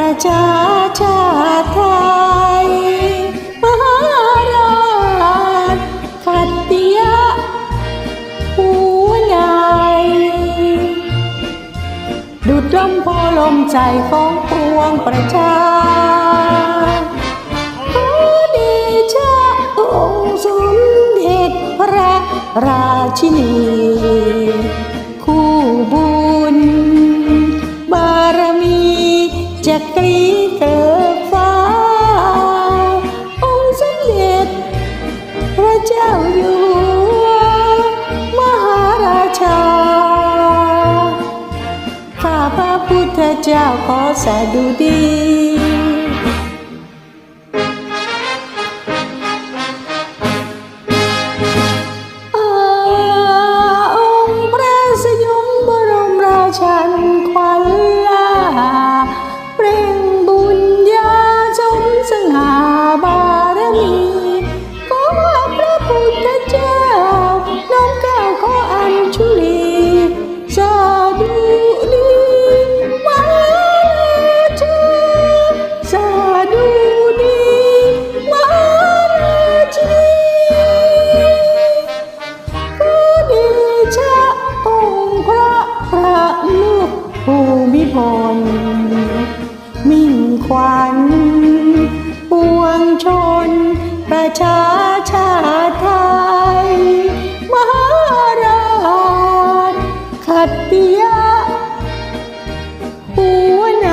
ประชาชาติไทยมหาราชขัตติยะหัวนายดุดลมโพลมใจของปวงประชาขอเดชะองค์สมเด็จพระราชินี กรีเกิดฟ้า องค์สมเด็จพระเจ้าอยู่หัวมหาราชา ข้าพระพุทธเจ้าขอสดุดี มิ่งขวัญปวงชน ประชาชาติไทย มหาราชขัตติยะหัวน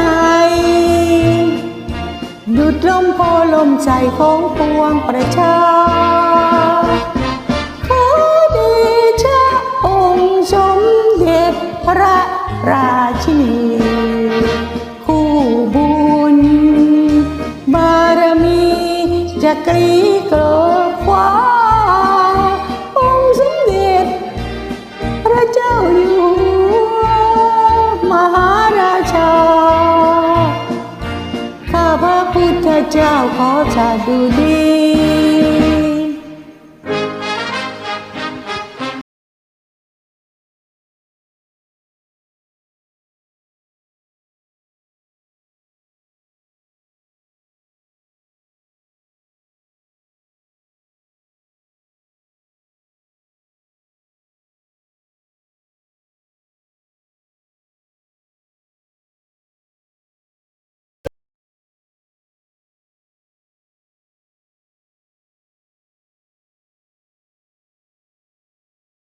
ดุดลมโพลมใจของปวงประชาขอเดชะองค์สมเด็จพระราชินี จะกรีเกิดฟ้าองค์สมเด็จพระเจ้าอยู่มหาราชา ข้าพระพุทธเจ้าขอชาดูดี